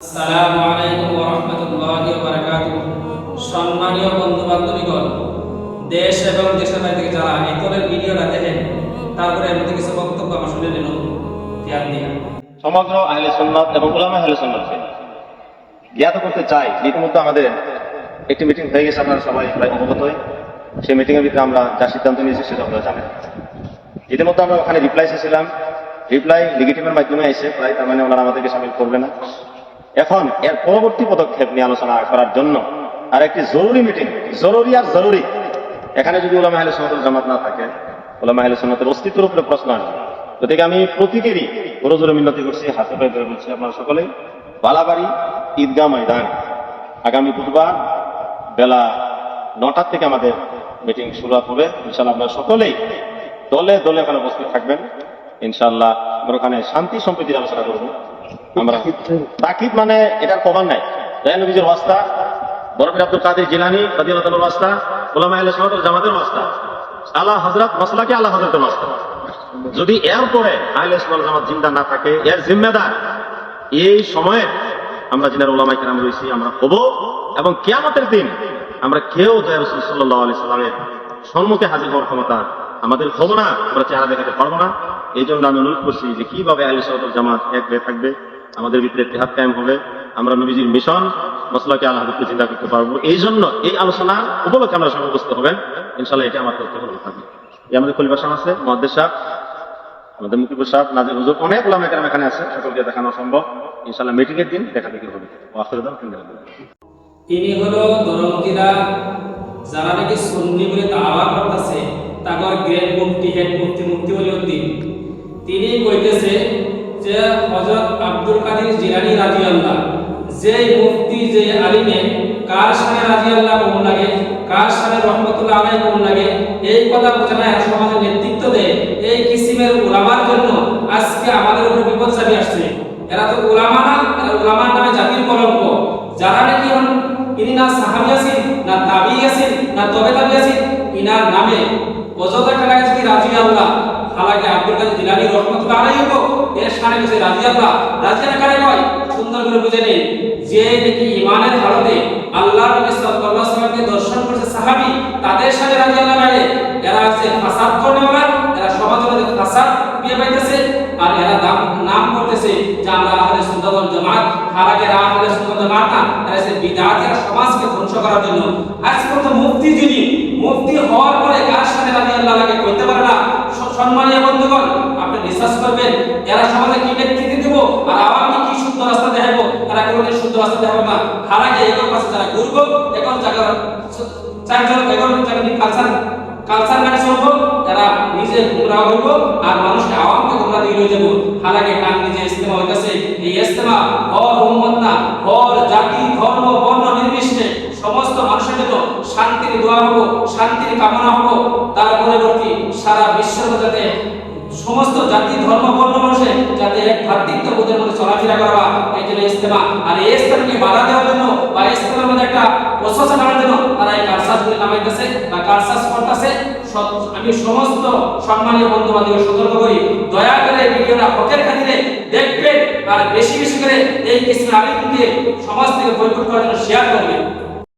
আসসালামু আলাইকুম ওয়া রাহমাতুল্লাহি ওয়া বারাকাতুহু। সম্মানীয় বন্ধু বান্ধবীগণ দেশ এবং দেশের বাইরে থেকে যারা ভিডিওটা দেখেন, তারপরে মধ্যে কিছু বক্তব্য আমার শুনে ধ্যান সমগ্র আহলে সুন্নাত এবং উলামা আহলে সুন্নাতকে জ্ঞাত করতে চাই, ইতিমধ্যে আমাদের একটি মিটিং হয়ে গেছে, আপনারা সবাই প্রায় অবগতই সেই মিটিং এর ভিতরে আমরা যা সিদ্ধান্ত নিয়েছি সেটা আপনারা জানেন। ইতিমধ্যে আমরা ওখানে রিপ্লাই এসেছিলাম। রিপ্লাই নেগেটিভের মাধ্যমে এসে, প্রায় তার মানে ওনারা আমাদেরকে সামিল করবে না। এখন এর পরবর্তী পদক্ষেপ নিয়ে আলোচনা করার জন্য আর একটি জরুরি মিটিং জরুরি আর জরুরি। এখানে যদি ওলামা আহলে সুন্নাতুল জামাত না থাকে ওলামা আহলে সুন্নাতের অস্তিত্বের উপরে প্রশ্ন আসবে গতিকে আমি প্রত্যেকেরই বড় জোরে মিনতি করছি, হাতে পায়ে ধরে বলছি, আপনারা সকলে বালাবাড়ি ঈদগাহ ময়দান। আগামী বুধবার বেলা নটার থেকে আমাদের মিটিং শুরু হবে। ইনশাল্লাহ আপনারা সকলেই দলে দলে ওখানে উপস্থিত থাকবেন। ইনশাল্লাহ আমরা ওখানে শান্তি সম্প্রীতির আলোচনা করব। আমরা তাকিদ মানে এটার প্রমাণ নাই। নবীজের ওয়াস্তা বরফির আব্দুল কাদের জিলানি কাদিয়াতুল ওয়াস্তা ওলামা সুন্নাত জামাতের ওয়াস্তা। আল্লাহ হজরত মাসলাকে আল্লাহ হজরতের ওয়াস্তা? যদি এর পরে আহলে জামাত জিন্দা না থাকে, এর জিম্মেদার এই সময়ে আমরা যিনার ওলামাই কেরাম রয়েছি, আমরা হব এবং কেয়ামতের দিন আমরা কেউ জয় রসুল সাল্লাহ আলি সাল্লামের সম্মুখে হাজির হওয়ার ক্ষমতা আমাদের হব না, আমরা চেহারা দেখাতে পারব না। এই জন্য আমি অনুরোধ করছি যে কীভাবে আলী সাল্লাহ জামাত এক হয়ে থাকবে, আমাদের ভিতরে তেহাত কায়েম হবে, আমরা নবীজির মিশন মশলাকে আল্লাহকে চিন্তা করতে পারব। এই জন্য এই আলোচনা উপলক্ষে আমরা উপস্থিত হবেন। ইনশাল্লাহ এটা আমার হবে থাকবে। এই আমাদের পরিবার সাহেব আছে মহাদ্দেশ সাহেব, আমাদের মুকিবুর সাহেব, নাজির হুজুর, অনেক ওলামা কেরাম এখানে আছে, সকলকে দেখানো সম্ভব ইনশাল্লাহ মিটিং এর দিন দেখা দেখি হবে। তিনি হলো দরমকিরা যারা নাকি সুন্নি বলে দাওয়া করতেছে তাগর গ্রেট মুফতি, হেড মুফতি মুফতি ওলিউদ্দিন তিনি কইতেছে যে হযরত আব্দুল কাদের জিলানী রাদিয়াল্লাহ যে মুফতি যে আলিমে, কার সামনে রাদিয়াল্লাহ কোন লাগে, কার সামনে রহমতুল্লাহ আলাইহি কোন লাগে, এই কথা বোঝানো এক সমাজের নেতৃত্ব দেয়। এই কিসিমের উলামার জন্য আজকে আমাদের উপর বিপদ চাবি আসছে। এরা তো উলামা না, এরা উলামার নামে জাতির কলঙ্ক। যারা নাকি ইনি না সাহাবি আছেন, না তাবি আছেন, না তবে তাবি আছেন, ইনার নামে অযথা টাকা যদি রাজি আল্লাহ হালাকে আব্দুল কাদের জিলানী রহমতুল্লাহ আলাইহি হব এর সামনে বসে রাজি আল্লাহ। কারে কয়? সুন্দর করে বুঝে নেই যে নাকি ইমানের হালতে আল্লাহর নবী সাল্লাল্লাহু আলাইহি ওয়াসাল্লামকে দর্শন করেছে সাহাবী, তাদের সাথে রাজি আল্লাহ এরা হচ্ছে ফাসাদ করনেওয়ালা এরা সমাজের মধ্যে ফাসাদ বিয়ে পাইতেছে, আর এরা দাম নাম করতেছে যে আমরা আহলে সুন্নাত ওয়াল জামাত। এরা আহলে সুন্নাত ওয়াল জামাত না, এরা হচ্ছে বিদআত এরা সমাজকে ধ্বংস করার জন্য। আজকে তো মুফতি যিনি, মুফতি হওয়ার পরে কার সাথে রাজি আল্লাহ লাগে কইতে পারে না? স- সম্মানীয় বন্ধুগণ, আপনি বিশ্বাস করবেন, এরা সমাজে কি নেতৃত্ব দিব আর আওয়ামী কি শুদ্ধ রাস্তা দেখাবো? তারা কোনোদিন শুদ্ধ রাস্তা দেখাবো না। হালাকে এগুলোর পাশে যারা ঘুরবো, এখন জায়গা চারজন এখন জায়গা কালচার কালচার মানে চলবো তারা নিজে গুমরা হইব আর মানুষকে আওয়ামকে গুমরা দিয়ে লয়ে যাব। হালাকে কান নিজে ইস্তেমা হইতাছে, এই ইস্তেমা হর উম্মত না হর জাতি ধর্ম বর্ণ নির্বিশেষে সমস্ত মানুষের জন্য শান্তির দোয়া হব, শান্তির কামনা হব। তার পরবর্তী সারা বিশ্বের যাতে সমস্ত জাতি, ধর্ম, বর্ণ মানুষের যাতে এক ভ্রাতৃত্ববোধের মধ্যে চলাফেরা করবা এই জন্য ইস্তেমা আর এই ইস্তেমাকে বাধা দেওয়ার জন্য বা ইস্তেমার মধ্যে একটা প্রশংসা করার জন্য তারা এই কারসাজ গুলি নামাইতেছে বা কারসাজ করতেছে। আমি সমস্ত সম্মানীয় বন্ধু বান্ধবকে সতর্ক করি, দয়া করে ভিডিওটা হকের খাতিরে দেখবেন আর বেশি বেশি করে এই কিসমের আলিমকে সমাজ থেকে বৈকুট করার জন্য শেয়ার করবেন।